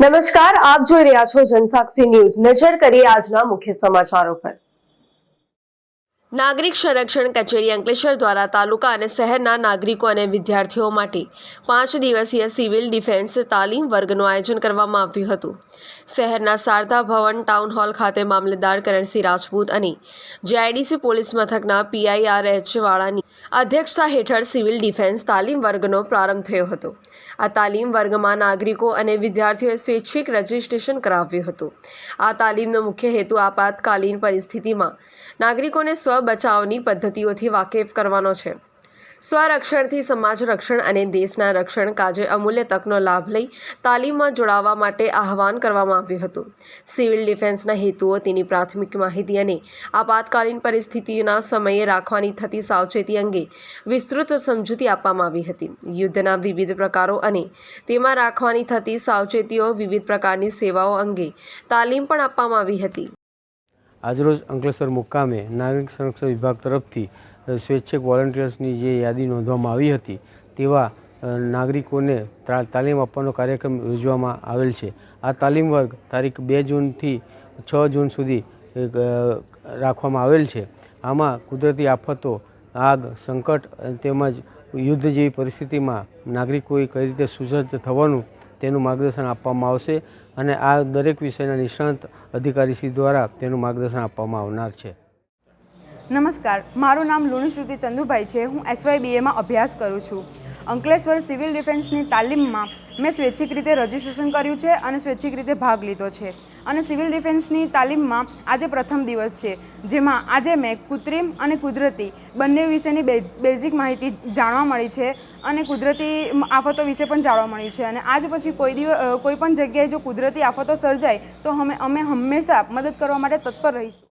નમસ્કાર, આપ જોઈ રહ્યા છો જનસાક્ષી ન્યૂઝ. નજર કરીએ આજના મુખ્ય સમાચારો પર. નાગરિક સંરક્ષણ કચેરી અંકલેશ્વર દ્વારા તાલુકા અને શહેરના નાગરિકો અને વિદ્યાર્થીઓ માટે પાંચ દિવસીય સિવિલ ડિફેન્સ તાલીમ વર્ગનું આયોજન કરવામાં આવ્યું હતું. શહેરના શારદા ભવન ટાઉન હોલ ખાતે મામલતદાર કરણસિંહ રાજપૂત અને જેઆઈડીસી પોલીસ મથકના પીઆઈઆરએચ વાળાની અધ્યક્ષતા હેઠળ સિવિલ ડિફેન્સ તાલીમ વર્ગનો પ્રારંભ થયો હતો. આ તાલીમ વર્ગમાં નાગરિકો અને વિદ્યાર્થીઓએ સ્વૈચ્છિક રજીસ્ટ્રેશન કરાવ્યું હતું. આ તાલીમનો મુખ્ય હેતુ આપાતકાલીન પરિસ્થિતિમાં નાગરિકોને સ્વ બચાવની પદ્ધતિઓથી વાકેફ કરવાનો છે. સ્વરક્ષણથી સમાજ રક્ષણ અને દેશના રક્ષણ કાજે અમૂલ્ય તકનો લાભ લઈ તાલીમમાં જોડાવા માટે આહવાન કરવામાં આવ્યું હતું. સિવિલ ડિફેન્સના હેતુઓ, તેની પ્રાથમિક માહિતી અને આપાતકાલીન પરિસ્થિતિના સમયે રાખવાની થતી સાવચેતી અંગે વિસ્તૃત સમજૂતી આપવામાં આવી હતી. યુદ્ધના વિવિધ પ્રકારો અને તેમાં રાખવાની થતી સાવચેતીઓ, વિવિધ પ્રકારની સેવાઓ અંગે તાલીમ પણ આપવામાં આવી હતી. આજરોજ અંકલેશ્વર મુકામે નાગરિક સંરક્ષણ વિભાગ તરફથી સ્વૈચ્છિક વોલન્ટિયર્સની જે યાદી નોંધવામાં આવી હતી, તેવા નાગરિકોને તાલીમ આપવાનો કાર્યક્રમ યોજવામાં આવેલ છે. આ તાલીમ વર્ગ તારીખ બે જૂનથી છ જૂન સુધી રાખવામાં આવેલ છે. આમાં કુદરતી આફતો, આગ, સંકટ તેમજ યુદ્ધ જેવી પરિસ્થિતિમાં નાગરિકોએ કઈ રીતે સુસજ્જ થવાનું તેનું માર્ગદર્શન આપવામાં આવશે અને આ દરેક વિષયના નિષ્ણાંત અધિકારીશ્રી દ્વારા તેનું માર્ગદર્શન આપવામાં આવનાર છે. નમસ્કાર, મારું નામ લુણીશ્રુતિ ચંદુભાઈ છે. હું એસવાય બીએમાં અભ્યાસ કરું છું. અંકલેશ્વર સિવિલ ડિફેન્સની તાલીમમાં મેં સ્વૈચ્છિક રીતે રજિસ્ટ્રેશન કર્યું છે અને સ્વૈચ્છિક રીતે ભાગ લીધો છે. અને સિવિલ ડિફેન્સની તાલીમમાં આજે પ્રથમ દિવસ છે, જેમાં આજે મેં કૃત્રિમ અને કુદરતી બંને વિશેની બેઝિક માહિતી જાણવા મળી છે અને કુદરતી આફતો વિશે પણ જાણવા મળ્યું છે. અને આજ પછી કોઈ દિવસ કોઈ પણ જગ્યાએ જો કુદરતી આફતો સર્જાય, તો અમે અમે હંમેશા મદદ કરવા માટે તત્પર રહીશું.